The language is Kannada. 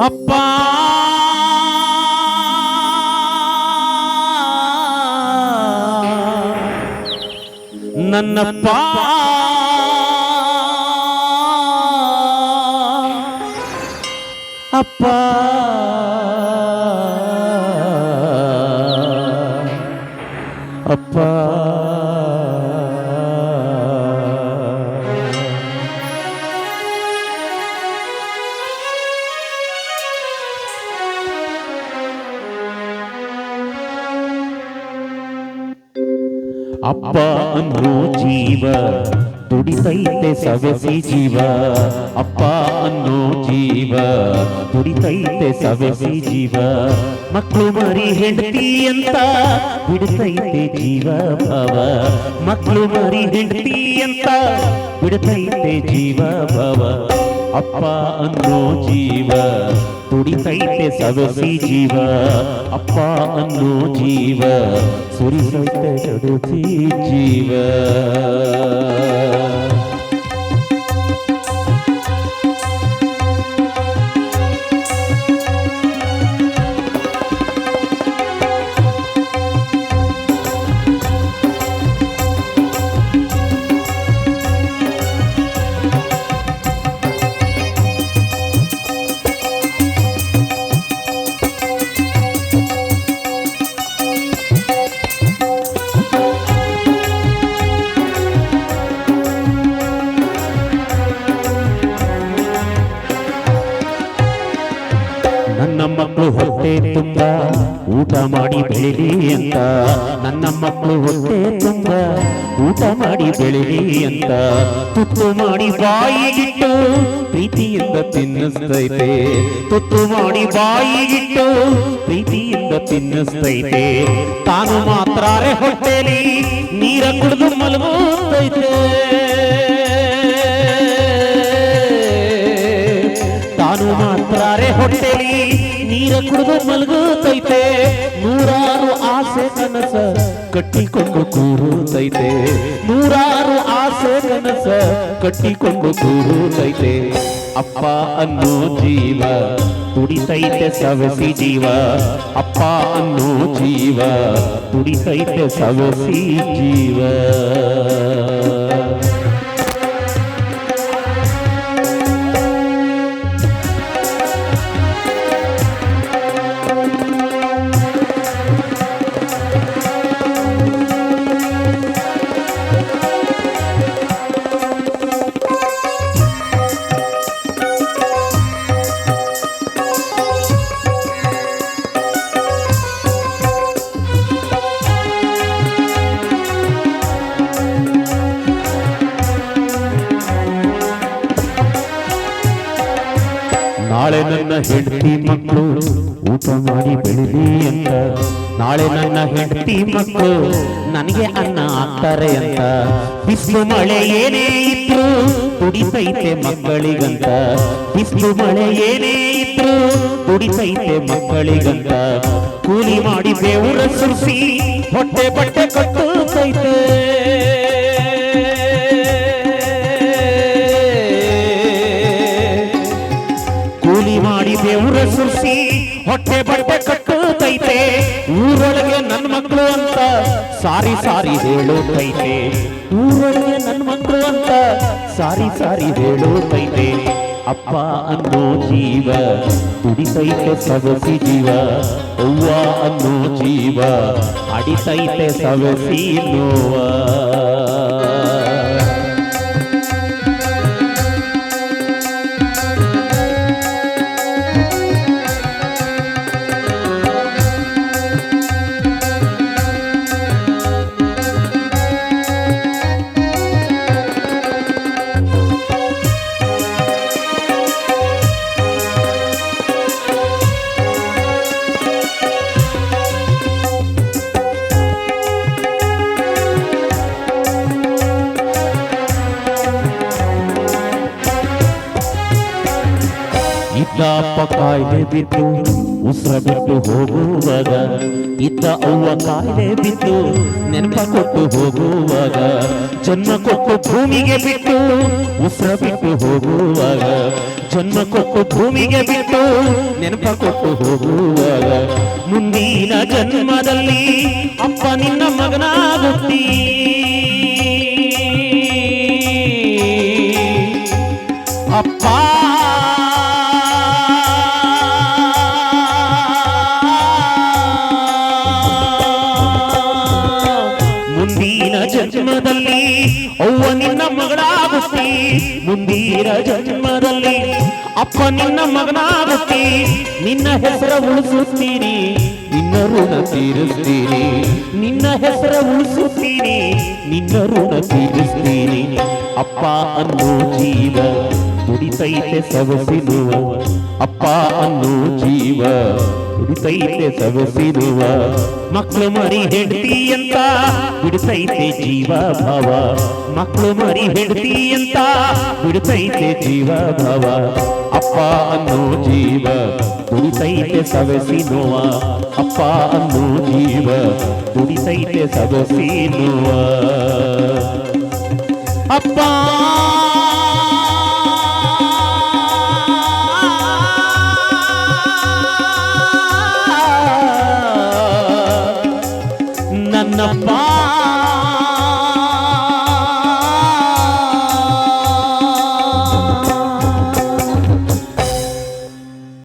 ಅಪ್ಪ. ನನ್ನಪ್ಪ ಅಪ್ಪ. ಅಪ್ಪ. ಅಪ್ಪ ಅನ್ನೋ ಜೀವ, ದುಡಿತೈತೆ ಸವೆಸಿ ಜೀವ. ಅಪ್ಪ ಅನ್ನೋ ಜೀವ, ದುಡಿತೈತೆ ಸವೆಸಿ ಜೀವ. ಮಕ್ಕಳು ಮರಿ ಹೆಂಡತಿ ಅಂತ ಬಿಡತೈತೆ ಜೀವ ಭವ. ಮಕ್ಕಳು ಮರಿ ಹೆಂಡತಿ ಅಂತ ಬಿಡತೈತೆ ಜೀವ ಭವ. ಅಪ್ಪ ಅನ್ನೋ ಜೀವ ತುಡಿತೈತೆ ಸವಸಿ ಜೀವ ಅಪ್ಪ ಅನ್ನೋ ಜೀವ ಸುರಿಸೈತೆ ಜಡುಸಿ ಜೀವ ಹೊಟ್ಟೆ ತುಂಬ ಊಟ ಮಾಡಿ ಬೆಳಿಲಿ ಅಂತ. ನನ್ನ ಮಕ್ಕಳು ಹೊಟ್ಟೆ ತುಂಬ ಊಟ ಮಾಡಿ ಬೆಳಿಲಿ ಅಂತ. ತುತ್ತು ಮಾಡಿ ಬಾಯಿಗಿಟ್ಟು ಪ್ರೀತಿಯಿಂದ ತಿನ್ನಿಸ್ತೈತೆ. ತುತ್ತು ಮಾಡಿ ಬಾಯಿಗಿಟ್ಟು ಪ್ರೀತಿಯಿಂದ ತಿನ್ನಿಸ್ತೈತೆ. ತಾನು ಮಾತ್ರ ಹೊಟ್ಟೆಲಿ ನೀರ ಕುಡಿದು ಮಲಗುತ್ತೈತೆ. ತಾನು ಮಾತ್ರ ಹೊಟ್ಟೆಲಿ ನೀರ ಕುಡಿದು ಮಲಗುತ್ತೈತೆ. ನೂರಾರು ಆಸೆ ಕನಸ ಕಟ್ಟಿಕೊಂಡು ಕೂರುತ್ತೈತೆ. ನೂರಾರು ಆಸೆ ಕನಸ ಕಟ್ಟಿಕೊಂಡು ಕೂರುತ್ತೈತೆ. ಅಪ್ಪ ಅನ್ನೋ ಜೀವ ತುಡಿತೈತೆ ಸವಸಿ ಜೀವ. ಅಪ್ಪ ಅನ್ನೋ ಜೀವ ತುಡಿತೈತೆ ಸವಸಿ ಜೀವ. ನಾಳೆ ನನ್ನ ಹೆಂಡತಿ ಮಕ್ಕಳು ಊಟ ಮಾಡಿ ಬೆಳಿಲಿ ಅಂತ. ನಾಳೆ ನನ್ನ ಹೆಂಡತಿ ಮಕ್ಕಳು ನನಗೆ ಅನ್ನ ಹಾಕ್ತಾರೆ ಅಂತ. ಬಿಸಿಲು ಮಳೆ ಏನೇ ಇದ್ರು ದುಡಿಸೈತೆ ಮಕ್ಕಳಿಗಂತ. ಬಿಸಿಲು ಮಳೆ ಏನೇ ಇದ್ರು ದುಡಿಸೈತೆ ಮಕ್ಕಳಿಗಂತ. ಕೂಲಿ ಮಾಡಿ ಬೇವುರ ಸುರಿಸಿ ಹೊಟ್ಟೆ ಬಟ್ಟೆ ಕಟ್ಟುತ್ತೈತೆ ಕೂಲಿ ಮಾಡಿ ದೇವ್ರ ಸುರಿಸಿ ಹೊಟ್ಟೆ ಬಟ್ಟೆ ಕಟ್ಟುತ್ತೈತೆ ಊರೊಳಗೆ ನನ್ನ ಮಕ್ಕಳು ಅಂತ ಸಾರಿ ಸಾರಿ ಹೇಳುತ್ತೈತೆ ಊರೊಳಗೆ ನನ್ನ ಮಕ್ಕಳು ಅಂತ ಸಾರಿ ಸಾರಿ ಹೇಳುತ್ತೈತೆ ಅಪ್ಪ ಅನ್ನೋ ಜೀವ ತುಡಿತೈತೆ ಸವಸಿ ಜೀವ. ಅವ್ವ ಅನ್ನೋ ಜೀವ, ಅಡಿತೈತೆ ಸವಸಿ ನೋವ. ಕಾಯಿಲೆ ಬಿದ್ದು ಉಸಿರ ಬಿಟ್ಟು ಹೋಗುವಾಗ ಇದ್ದ ಅವ್ವ ಕಾಯಿಲೆ ಬಿದ್ದು ನೆನಪ ಕೊಟ್ಟು ಹೋಗುವಾಗ, ಜನ್ಮ ಕೊಟ್ಟು ಭೂಮಿಗೆ ಬಿಟ್ಟು ಉಸಿರ ಬಿಟ್ಟು ಹೋಗುವಾಗ, ಜನ್ಮ ಕೊಟ್ಟು ಭೂಮಿಗೆ ಬಿಟ್ಟು ನೆನಪ ಕೊಟ್ಟು ಹೋಗುವಾಗ, ಮುಂದಿನ ಜನ್ಮದಲ್ಲಿ ಅಪ್ಪ ನಿನ್ನ ಮಗನಾಗುತ್ತೀ. ಅಪ್ಪ ಮುಂದಿನ ಜನ್ಮದಲ್ಲಿ ಅಪ್ಪ ನಿನ್ನ ಮಗನಾಗುತ್ತಿ, ನಿನ್ನ ಹೆಸರ ಉಳಿಸುತ್ತೀರಿ, ನಿನ್ನ ಋಣ ತೀರಿಸ್ತೀನಿ ನಿನ್ನ ಹೆಸರ ಉಳಿಸುತ್ತೀರಿ, ನಿನ್ನ ಋಣ ತೀರಿಸ್ತೀನಿ ಅಪ್ಪ ಅನ್ನೋ ಜೀವ ಕುಡಿತೈತೆ ಸವಸಿನುವ ಅಪ್ಪ ಅನ್ನು ಜೀವ ಬಿಡಿಸೈತೆ ಸವೆಸಿರುವ ಮಕ್ಕಳು ಮರಿ ಹೆಂಡತಿ ಅಂತ ಬಿಡಿಸೈತೆ ಜೀವ ಭಾವ. ಮಕ್ಕಳು ಮರಿ ಹೆಂಡತಿ ಅಂತ ಬಿಡಿಸೈತೆ ಜೀವ ಭಾವ. ಅಪ್ಪ ಅನ್ನು ಜೀವ ದುಡಿತೈತೆ ಸವಸಿನುವ ಅಪ್ಪ ಅನ್ನು ಜೀವ ದುಡಿತೈತೆ ಸವಸಿನುವ ಅಪ್ಪ ನನ್ನಪ್ಪಾ